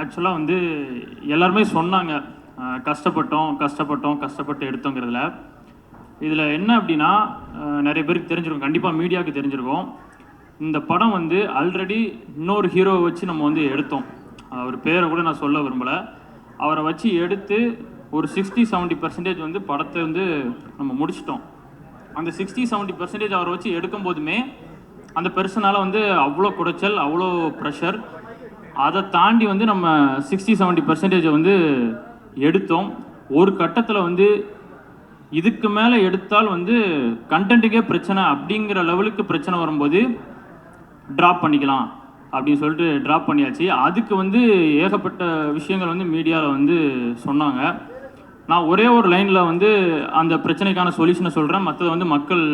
ஆக்சுவலாக வந்து எல்லாருமே சொன்னாங்க. கஷ்டப்பட்டோம் கஷ்டப்பட்டோம் கஷ்டப்பட்டு எடுத்தோங்கிறதுல. இதில் என்ன அப்படின்னா நிறைய பேருக்கு தெரிஞ்சிருக்கும். கண்டிப்பாக மீடியாவுக்கு தெரிஞ்சிருக்கும். இந்த படம் வந்து ஆல்ரெடி இன்னொரு ஹீரோவை வச்சு நம்ம வந்து எடுத்தோம். அவர் பேரை கூட நான் சொல்ல விரும்பலை. அவரை வச்சு எடுத்து ஒரு சிக்ஸ்டி செவன்ட்டி பர்சன்டேஜ் வந்து படத்தை வந்து நம்ம முடிச்சிட்டோம். அந்த சிக்ஸ்டி செவன்ட்டி பர்சன்டேஜ் அவரை வச்சு எடுக்கும் போதுமே அந்த பெர்சனால் வந்து அவ்வளோ குடைச்சல் அவ்வளோ ப்ரெஷர் அதை தாண்டி வந்து நம்ம சிக்ஸ்டி செவன்ட்டி பர்சன்டேஜை வந்து எடுத்தோம். ஒரு கட்டத்தில் வந்து இதுக்கு மேலே எடுத்தால் வந்து கண்டென்ட்டுக்கே பிரச்சனை அப்படிங்கிற லெவலுக்கு பிரச்சனை வரும்போது ட்ராப் பண்ணிக்கலாம் அப்படின்னு சொல்லிட்டு ட்ராப் பண்ணியாச்சு. அதுக்கு வந்து ஏகப்பட்ட விஷயங்கள் வந்து மீடியாவில் வந்து சொன்னாங்க. நான் ஒரே ஒரு லைனில் வந்து அந்த பிரச்சனைக்கான சொல்யூஷனை சொல்கிறேன் மற்றதை வந்து மக்கள்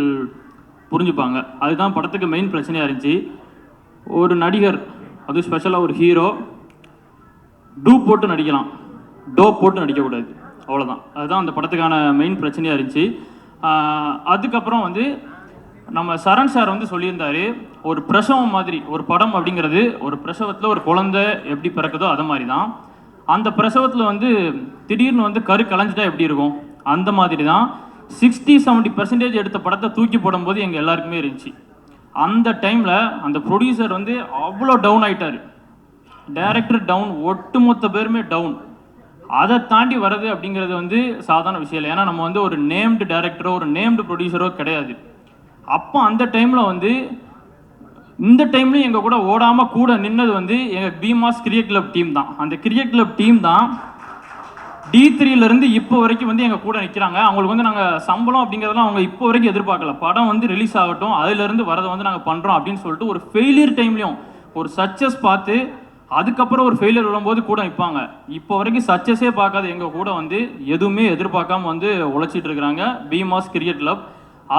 புரிஞ்சுப்பாங்க. அதுதான் படத்துக்கு மெயின் பிரச்சனையாக இருந்துச்சு. ஒரு நடிகர் அதுவும் ஸ்பெஷலாக ஒரு ஹீரோ டூ போட்டு நடிக்கலாம். டோ போட்டு நடிக்கக்கூடாது. அவ்வளோதான் அதுதான் அந்த படத்துக்கான மெயின் பிரச்சனையாக இருந்துச்சு. அதுக்கப்புறம் வந்து நம்ம சரண் சார் வந்து சொல்லியிருந்தார் ஒரு பிரசவம் மாதிரி ஒரு படம் அப்படிங்கிறது ஒரு பிரசவத்தில் ஒரு குழந்தை எப்படி பிறக்குதோ அது மாதிரி தான் அந்த பிரசவத்தில் வந்து திடீர்னு வந்து கரு கலைஞ்சிட்டா எப்படி இருக்கும்? அந்த மாதிரி தான் சிக்ஸ்டி செவன்ட்டி பர்சன்டேஜ் எடுத்த படத்தை தூக்கி போடும்போது எங்கள் எல்லாருக்குமே இருந்துச்சு. அந்த டைமில் அந்த ப்ரொடியூசர் வந்து அவ்வளோ டவுன் ஆகிட்டார் டைரக்டர் டவுன் ஒட்டுமொத்த பேருமே டவுன் அதை தாண்டி வர்றது அப்படிங்கிறது வந்து சாதாரண விஷயம் இல்லை. ஏன்னா நம்ம வந்து ஒரு நேம்டு டைரக்டரோ ஒரு நேம்டு ப்ரொடியூசரோ கிடையாது. அப்போ அந்த டைமில் வந்து இந்த டைம்லையும் எங்கள் கூட ஓடாமல் கூட நின்னது வந்து எங்கள் பீமாஸ் கிரிக்கெட் கிளப் டீம் தான். அந்த கிரிக்கெட் கிளப் டீம் தான் E டி த்ரீலேருந்து இப்போ வரைக்கும் வந்து எங்கள் கூட நிற்கிறாங்க அவங்களுக்கு வந்து நாங்கள் சம்பளம் அப்படிங்கிறதெல்லாம் அவங்க இப்போ வரைக்கும் எதிர்பார்க்கல. படம் வந்து ரிலீஸ் ஆகட்டும் அதுலேருந்து வரதை வந்து நாங்கள் பண்ணுறோம் அப்படின்னு சொல்லிட்டு ஒரு ஃபெயிலியர் டைம்லையும் ஒரு சக்ஸஸ் பார்த்து அதுக்கப்புறம் ஒரு ஃபெயிலியர் வரும்போது கூட நிற்பாங்க இப்போ வரைக்கும் சக்ஸஸே பார்க்காத எங்கள் கூட வந்து எதுவுமே எதிர்பார்க்காம வந்து உழைச்சிட்டு இருக்கிறாங்க. பிமாஸ் கிரிக்கெட் கிளப்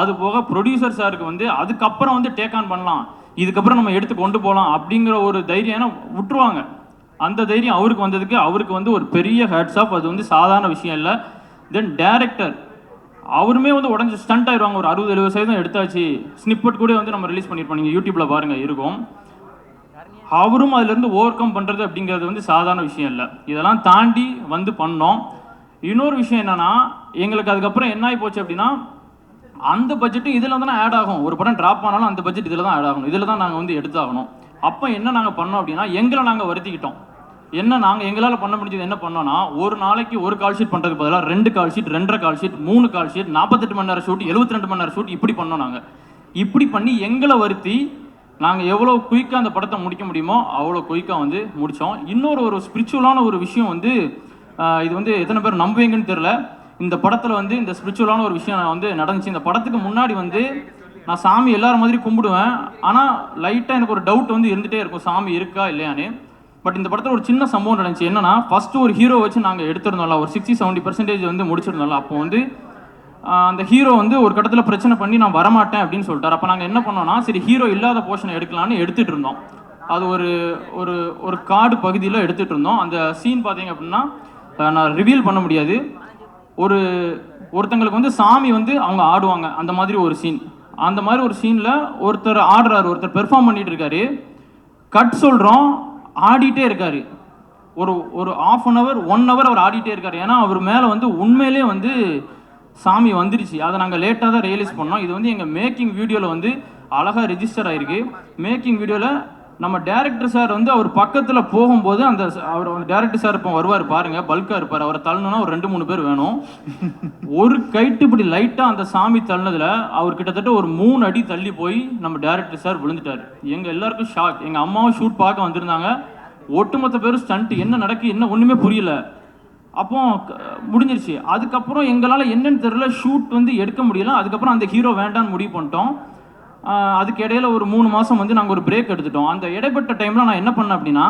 அது போக ப்ரொடியூசர் சாருக்கு வந்து அதுக்கப்புறம் வந்து டேக் ஆன் பண்ணலாம். இதுக்கப்புறம் நம்ம எடுத்து கொண்டு போகலாம் அப்படிங்கிற ஒரு தைரியம் ஏன்னா விட்டுருவாங்க. அந்த தைரியம் அவருக்கு வந்ததுக்கு அவருக்கு வந்து ஒரு பெரிய ஹேட்ஸ் ஆஃப் அது வந்து சாதாரண விஷயம் இல்லை. தென் டேரக்டர் அவருமே வந்து உடஞ்சி ஸ்டண்ட் ஆயிடுவாங்க. ஒரு அறுபது எழுபது சதவீதம் எடுத்தாச்சு. ஸ்னிப்பட் கூட வந்து நம்ம ரிலீஸ் பண்ணியிருப்போம் நீங்கள் யூடியூப்பில் பாருங்கள் இருக்கும். அவரும் அதுலேருந்து ஓவர் கம் பண்ணுறது அப்படிங்கிறது வந்து சாதாரண விஷயம் இல்லை. இதெல்லாம் தாண்டி வந்து பண்ணோம். இன்னொரு விஷயம் என்னன்னா எங்களுக்கு அதுக்கப்புறம் என்ன ஆகி போச்சு அப்படின்னா அந்த பட்ஜெட்டும் இதில் தானே ஆட் ஆகும். ஒரு படம் ட்ராப் ஆனாலும் அந்த பட்ஜெட் இதில் தான் ஆட் ஆகணும். இதில் தான் நாங்கள் வந்து எடுத்தாகணும். அப்போ என்ன நாங்கள் பண்ணோம் அப்படின்னா எங்களை நாங்கள் வருத்திக்கிட்டோம். என்ன நாங்கள் எங்களால் பண்ண முடிஞ்சது என்ன பண்ணோம்னா ஒரு நாளைக்கு ஒரு கால் ஷீட் பண்ணுறதுக்கு பதிலாக ரெண்டு கால் ஷீட் ரெண்டரை கால் ஷீட் மூணு கால் ஷீட் நாற்பத்தெட்டு மணி நேரம் ஷூட் எழுபத்தி ரெண்டு மணி நேரம் ஷூட் இப்படி பண்ணோம் நாங்கள் இப்படி பண்ணி எங்களை வருத்தி நாங்கள் எவ்வளோ குயிக்காக அந்த படத்தை முடிக்க முடியுமோ அவ்வளோ குயிக்காக வந்து முடித்தோம் இன்னொரு ஒரு ஸ்பிரிச்சுவலான ஒரு விஷயம் வந்து இது வந்து எத்தனை பேர் நம்புவீங்கன்னு தெரில இந்த படத்தில் வந்து இந்த ஸ்பிரிச்சுவலான ஒரு விஷயம் நான் வந்து நடந்துச்சு. இந்த படத்துக்கு முன்னாடி வந்து நான் சாமி எல்லாரும் மாதிரி கும்பிடுவேன். ஆனால் லைட்டாக எனக்கு ஒரு டவுட் வந்து இருந்துகிட்டே இருக்கும். சாமி இருக்கா இல்லையான்னு. பட் இந்த படத்தில் ஒரு சின்ன சம்பவம் நடந்துச்சு. என்னன்னா ஃபர்ஸ்ட் ஒரு ஹீரோ வச்சு நாங்கள் எடுத்திருந்தோம்ல ஒரு சிக்ஸ்டி செவன்ட்டி பர்சன்டேஜ் வந்து முடிச்சிருந்தோம்ல அப்போ வந்து அந்த ஹீரோ வந்து ஒரு கட்டத்தில் பிரச்சனை பண்ணி நான் வரமாட்டேன் அப்படின்னு சொல்லிட்டார். அப்போ நாங்கள் என்ன பண்ணோம்னா சரி ஹீரோ இல்லாத போர்ஷனை எடுக்கலாம்னு எடுத்துட்டு இருந்தோம். அது ஒரு ஒரு ஒரு காடு பகுதியில் எடுத்துட்டு இருந்தோம். அந்த சீன் பார்த்தீங்க அப்படின்னா நான் ரிவீல் பண்ண முடியாது. ஒரு ஒருத்தங்களுக்கு வந்து சாமி வந்து அவங்க ஆடுவாங்க அந்த மாதிரி ஒரு சீன் அந்த மாதிரி ஒரு சீனில் ஒருத்தர் ஆடுறாரு ஒருத்தர் பெர்ஃபார்ம் பண்ணிட்டு இருக்காரு. கட் சொல்கிறோம் ஆடிட்டே இருக்கார். ஒரு ஒரு half an hour one hour அவர் ஆடிட்டே இருக்கார். ஏன்னா அவர் மேலே வந்து உண்மையிலே வந்து சாமி வந்துருச்சு. அதை நாங்கள் லேட்டாக தான் ரியலைஸ் பண்ணோம். இது வந்து எங்கள் மேக்கிங் வீடியோவில் வந்து அழகாக ரிஜிஸ்டர் ஆயிருக்கு. மேக்கிங் வீடியோவில் நம்ம டேரக்டர் சார் வந்து அவர் பக்கத்தில் போகும்போது அந்த அவர் டேரக்டர் சார் இப்போ வருவார் பாருங்க பல்காக இருப்பார். அவரை தள்ளணும்னா ஒரு ரெண்டு மூணு பேர் வேணும். ஒரு கைட்டு இப்படி லைட்டாக அந்த சாமி தள்ளினதில் அவர் கிட்டத்தட்ட ஒரு மூணு அடி தள்ளி போய் நம்ம டேரக்டர் சார் விழுந்துட்டார். எங்கள் எல்லாருக்கும் ஷாக் எங்கள் அம்மாவும் ஷூட் பார்க்க வந்திருந்தாங்க. ஒட்டுமொத்த பேரும் ஸ்டண்ட் என்ன நடக்கு என்ன ஒன்றுமே புரியல. அப்போ க- முடிஞ்சிருச்சு. அதுக்கப்புறம் எங்களால் என்னன்னு தெரியல. ஷூட் வந்து எடுக்க முடியல. அதுக்கப்புறம் அந்த ஹீரோ வேண்டான்னு முடிவு பண்ணிட்டோம். அதுக்கு இடையில ஒரு மூணு மாதம் வந்து நாங்கள் ஒரு பிரேக் எடுத்துட்டோம். அந்த இடைப்பட்ட டைமில் நான் என்ன பண்ணேன் அப்படின்னா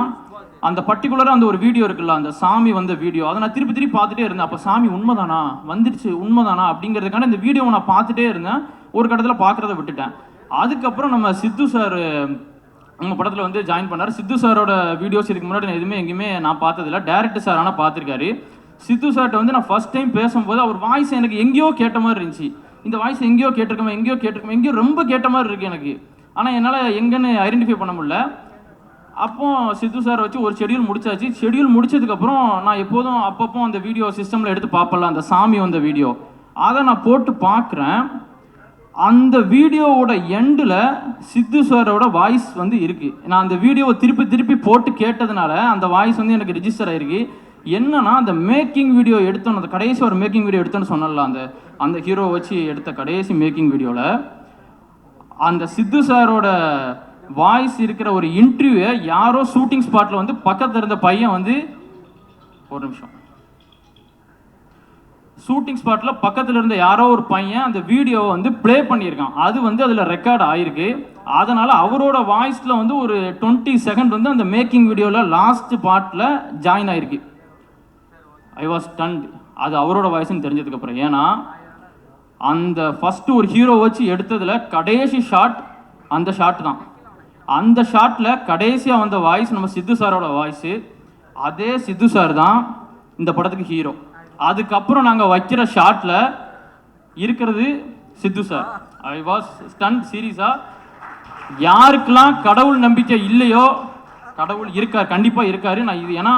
அந்த பர்டிகுலராக அந்த ஒரு வீடியோ இருக்குல்ல அந்த சாமி வந்த வீடியோ அதை நான் திருப்பி திருப்பி பார்த்துட்டே இருந்தேன். அப்போ சாமி உண்மைதானா? வந்துருச்சு உண்மைதானா? அப்படிங்கிறதுக்கான இந்த வீடியோவை நான் பார்த்துட்டே இருந்தேன். ஒரு கட்டத்தில் பார்க்குறத விட்டுட்டேன். அதுக்கப்புறம் நம்ம சித்து சார் நம்ம படத்தில் வந்து ஜாயின் பண்ணார். சித்து சாரோட வீடியோஸ் இதுக்கு முன்னாடி நான் எதுவுமே எங்கேயுமே நான் பார்த்ததில்ல. டேரக்டர் சார் ஆனால் பார்த்துருக்காரு. சித்து சார்கிட்ட வந்து நான் ஃபர்ஸ்ட் டைம் பேசும்போது அவர் வாய்ஸ் எனக்கு எங்கேயோ கேட்ட மாதிரி இருந்துச்சு. இந்த வாய்ஸ் எங்கேயோ கேட்டிருக்கோம் எங்கேயோ கேட்டிருக்கோம் எங்கேயோ ரொம்ப கேட்ட மாதிரி இருக்குது எனக்கு. ஆனால் என்னால் எங்கேன்னு ஐடென்டிஃபை பண்ண முடியல. அப்போ சித்து சார் வச்சு ஒரு ஷெடியூல் முடிச்சாச்சு. ஷெடியூல் முடிச்சதுக்கப்புறம் நான் எப்போதும் அப்பப்போ அந்த வீடியோ சிஸ்டமில் எடுத்து பார்ப்பல அந்த சாமி வந்த வீடியோ அதை நான் போட்டு பார்க்குறேன். அந்த வீடியோவோட எண்டில் சித்து சாரோட வாய்ஸ் வந்து இருக்குது நான் அந்த வீடியோவை திருப்பி திருப்பி போட்டு கேட்டதுனால அந்த வாய்ஸ் வந்து எனக்கு ரிஜிஸ்டர் ஆகிருக்கு என்னன்னா அந்த மேக்கிங் வீடியோ எடுத்தோன்னு அந்த கடைசி ஒரு மேக்கிங் வீடியோ எடுத்தோன்னு சொன்னல அந்த அந்த ஹீரோ வச்சு எடுத்த கடைசி மேக்கிங் வீடியோவில் அந்த சித்து சாரோட வாய்ஸ் இருக்கிற ஒரு இன்டர்வியூவை யாரோ ஷூட்டிங் ஸ்பாட்டில் வந்து பக்கத்தில் இருந்த பையன் வந்து ஒரு நிமிஷம். ஷூட்டிங் ஸ்பாட்டில் பக்கத்தில் இருந்த யாரோ ஒரு பையன் அந்த வீடியோவை வந்து ப்ளே பண்ணியிருக்கான். அது வந்து அதில் ரெக்கார்ட் ஆயிருக்கு. அதனால் அவரோட வாய்ஸில் வந்து ஒரு டுவெண்ட்டி செகண்ட் வந்து அந்த மேக்கிங் வீடியோவில் லாஸ்ட் பார்ட்டில் ஜாயின் ஆயிருக்கு. ஐ வாஸ் ஸ்டண்ட் அது அவரோட வாய்ஸ்னு தெரிஞ்சதுக்கப்புறம். ஏன்னா அந்த ஃபஸ்ட்டு ஒரு ஹீரோ வச்சு எடுத்ததில் கடைசி ஷாட் அந்த ஷாட் தான். அந்த ஷாட்டில் கடைசியாக வந்த வாய்ஸ் நம்ம சித்து சாரோட வாய்ஸு அதே சித்து சார் தான் இந்த படத்துக்கு ஹீரோ அதுக்கப்புறம் நாங்கள் வைக்கிற ஷாட்டில் இருக்கிறது Sidhu sir I was stunned சீரியஸாக யாருக்கெல்லாம் கடவுள் நம்பிக்கை இல்லையோ கடவுள் இருக்கார் கண்டிப்பாக இருக்காரு. நான் இது ஏன்னா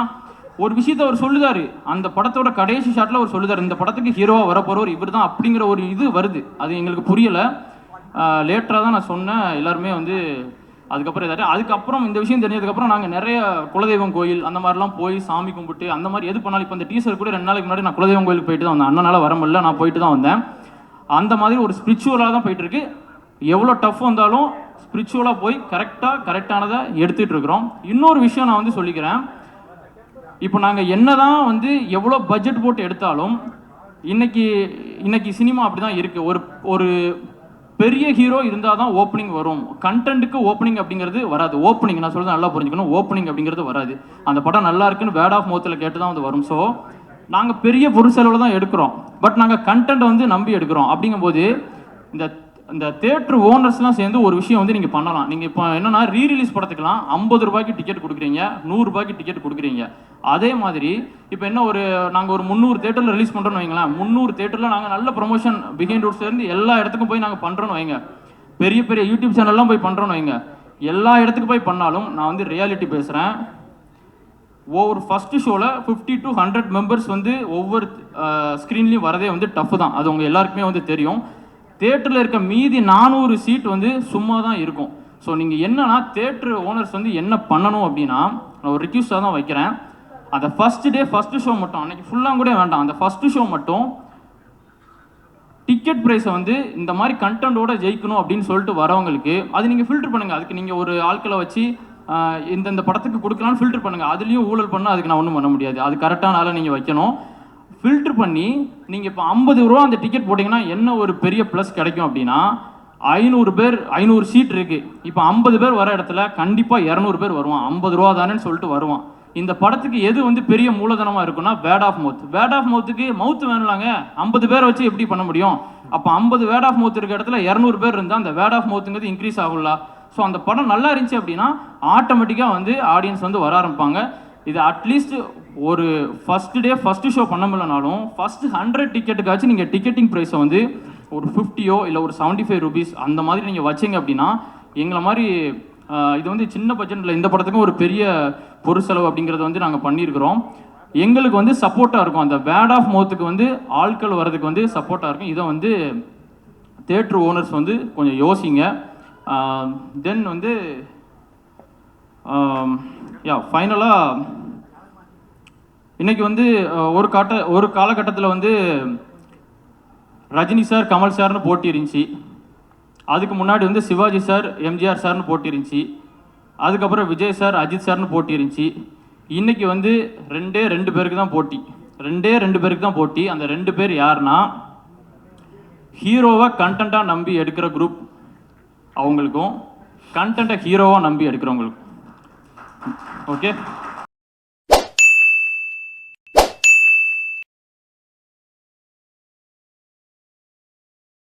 ஒரு விஷயத்த அவர் சொல்லுதாரு. அந்த படத்தோட கடைசி ஷாட்ல அவர் சொல்லுதாரு. இந்த படத்துக்கு ஹீரோவா வரப்போறவர் இவர் தான் அப்படிங்கிற ஒரு இது வருது. அது எங்களுக்கு புரியல. லேட்டராக தான் நான் சொன்னேன். எல்லாருமே வந்து அதுக்கப்புறம் ஏதாச்சும் அதுக்கப்புறம் இந்த விஷயம் தெரிஞ்சதுக்கப்புறம் நாங்கள் நிறைய குலதெய்வம் கோயில் அந்த மாதிரிலாம் போய் சாமி கும்பிட்டு அந்த மாதிரி எது பண்ணாலும் இப்போ இந்த டீசர் கூட ரெண்டு நாளைக்கு முன்னாடி நான் குலதெய்வம் கோயிலுக்கு போயிட்டு தான் வந்தேன். அண்ணனால வர முடியல. நான் போயிட்டு தான் வந்தேன். அந்த மாதிரி ஒரு ஸ்பிரிச்சுவலாக தான் போயிட்டு இருக்கு எவ்வளோ டஃப் வந்தாலும் ஸ்பிரிச்சுவலாக போய் கரெக்டாக கரெக்டானதை எடுத்துகிட்டு இருக்கிறோம். இன்னொரு விஷயம் நான் வந்து சொல்லிக்கிறேன். இப்போ நாங்கள் என்னதான் வந்து எவ்வளோ பட்ஜெட் போட்டு எடுத்தாலும் இன்னைக்கு இன்னைக்கு சினிமா அப்படி தான் இருக்குது ஒரு ஒரு பெரிய ஹீரோ இருந்தால் தான் ஓப்பனிங் வரும் கண்டென்ட்டுக்கு ஓப்பனிங் அப்படிங்கிறது வராது. ஓப்பனிங் நான் சொல்கிறது நல்லா புரிஞ்சுக்கணும். ஓப்பனிங் அப்படிங்கிறது வராது. அந்த படம் நல்லா இருக்குன்னு வேர்ட் ஆஃப் மவுத்தில் கேட்டு தான் வந்து வரும். ஸோ நாங்கள் பெரிய பொருள் செலவில் தான் எடுக்கிறோம். பட் நாங்கள் கண்டென்ட் வந்து நம்பி எடுக்கிறோம். அப்படிங்கும்போது இந்த இந்த தேட்ரு ஓனர்ஸ்லாம் சேர்ந்து ஒரு விஷயம் வந்து நீங்கள் பண்ணலாம். நீங்கள் இப்போ என்னென்னா ரீ ரிலீஸ் ஐம்பது ரூபாய்க்கு டிக்கெட் கொடுக்குறீங்க நூறுரூபாய்க்கு டிக்கெட் கொடுக்குறீங்க. அதே மாதிரி இப்போ என்ன ஒரு நாங்கள் ஒரு முந்நூறு தேட்டரில் ரிலீஸ் பண்ணுறோன்னு வைங்களேன் முந்நூறு தேட்டரில் நாங்கள் நல்ல ப்ரொமோஷன் பிஹைண்ட் ரூட்ஸ்லேருந்து எல்லா இடத்துக்கும் போய் நாங்கள் பண்ணுறோன்னு வைங்க. பெரிய பெரிய யூடியூப் சேனல்லாம் போய் பண்ணுறோன்னு வைங்க. எல்லா இடத்துக்கு போய் பண்ணாலும் நான் வந்து ரியாலிட்டி பேசுகிறேன் ஒவ்வொரு ஃபஸ்ட்டு ஷோவில் ஃபிஃப்டி டு ஹண்ட்ரட் மெம்பர்ஸ் வந்து ஒவ்வொரு ஸ்க்ரீன்லேயும் வரதே வந்து டஃப் தான். அது உங்கள் எல்லாருக்குமே வந்து தெரியும். தேட்டரில் இருக்க மீதி நானூறு சீட் வந்து சும்மா தான் இருக்கும். ஸோ நீங்கள் என்னன்னா தேட்டர் ஓனர்ஸ் வந்து என்ன பண்ணணும் அப்படின்னா நான் ஒரு ரிக்யூஸ்டாக தான் வைக்கிறேன். அந்த ஃபஸ்ட் டே ஃபஸ்ட்டு ஷோ மட்டும் அன்றைக்கி ஃபுல்லாக கூட வேண்டாம். அந்த ஃபஸ்ட்டு ஷோ மட்டும் டிக்கெட் ப்ரைஸை வந்து இந்த மாதிரி கண்டென்ட்டோட ஜெயிக்கணும் அப்படின்னு சொல்லிட்டு வரவங்களுக்கு அது நீங்கள் ஃபில்டர் பண்ணுங்கள் அதுக்கு நீங்கள் ஒரு ஆட்களை வச்சு இந்தந்த படத்துக்கு கொடுக்கலான்னு ஃபில்டர் பண்ணுங்கள் அதுலேயும் ஊழல் பண்ணால் அதுக்கு நான் ஒன்றும் பண்ண முடியாது. அது கரெக்டான ஆளை நீங்கள் வைக்கணும். ஃபில்டர் பண்ணி நீங்கள் இப்போ ஐம்பது ரூபா அந்த டிக்கெட் போட்டிங்கன்னா என்ன ஒரு பெரிய ப்ளஸ் கிடைக்கும் அப்படின்னா ஐநூறு பேர் ஐநூறு சீட் இருக்குது இப்போ ஐம்பது பேர் வர இடத்துல கண்டிப்பாக இரநூறு பேர் வருவான். ஐம்பது ரூபா தானேன்னு சொல்லிட்டு வருவான். இந்த படத்துக்கு எது வந்து பெரிய மூலதனமாக இருக்குன்னா word of mouth word of மவுத்துக்கு mouth வேணும்லாங்க. ஐம்பது பேரை வச்சு எப்படி பண்ண முடியும்? அப்போ ஐம்பது வேட் ஆஃப் மவுத் இருக்க இடத்துல இரநூறு பேர் இருந்தால் அந்த வேட் ஆஃப் மவுத்துங்கிறது இன்க்ரீஸ் ஆகும்ல. ஸோ அந்த படம் நல்லா இருந்துச்சு அப்படின்னா ஆட்டோமேட்டிக்காக வந்து ஆடியன்ஸ் வந்து வர ஆரம்பிப்பாங்க. இது அட்லீஸ்ட் ஒரு ஃபஸ்ட்டு டே ஃபஸ்ட்டு ஷோ பண்ண முடியலனாலும் ஃபர்ஸ்ட் ஹண்ட்ரட் டிக்கெட்டுக்காச்சும் நீங்கள் டிக்கெட்டிங் ப்ரைஸை வந்து ஒரு ஃபிஃப்டியோ இல்லை ஒரு செவன்ட்டி ஃபைவ் ருபீஸ் அந்த மாதிரி நீங்கள் வச்சிங்க அப்படின்னா எங்களை மாதிரி இது வந்து சின்ன பட்ஜெட்டில் இந்த படத்துக்கும் ஒரு பெரிய பொருட்செலவு அப்படிங்கிறத வந்து நாங்கள் பண்ணியிருக்கிறோம். எங்களுக்கு வந்து சப்போர்ட்டாக இருக்கும். அந்த வேர்ட் ஆஃப் மவுத்துக்கு வந்து ஆட்கள் வர்றதுக்கு வந்து சப்போர்ட்டாக இருக்கும். இதை வந்து தேட்ரு ஓனர்ஸ் வந்து கொஞ்சம் யோசிங்க. தென் வந்து யா ஃபைனலாக இன்னைக்கு வந்து ஒரு காட்ட ஒரு காலகட்டத்தில் வந்து ரஜினி சார் கமல் சார்னு போட்டி இருந்துச்சு அதுக்கு முன்னாடி வந்து சிவாஜி சார் எம்ஜிஆர் சார்னு போட்டி இருந்துச்சு அதுக்கப்புறம் விஜய் சார் அஜித் சார்னு போட்டி இருந்துச்சு இன்றைக்கி வந்து ரெண்டே ரெண்டு பேருக்கு தான் போட்டி. ரெண்டே ரெண்டு பேருக்கு தான் போட்டி. அந்த ரெண்டு பேர் யாருன்னா ஹீரோவை கண்டென்ட்டாக நம்பி எடுக்கிற குரூப் அவங்களுக்கும் கண்டென்ட்டை ஹீரோவாக நம்பி எடுக்கிறவங்களுக்கும். ஓகே?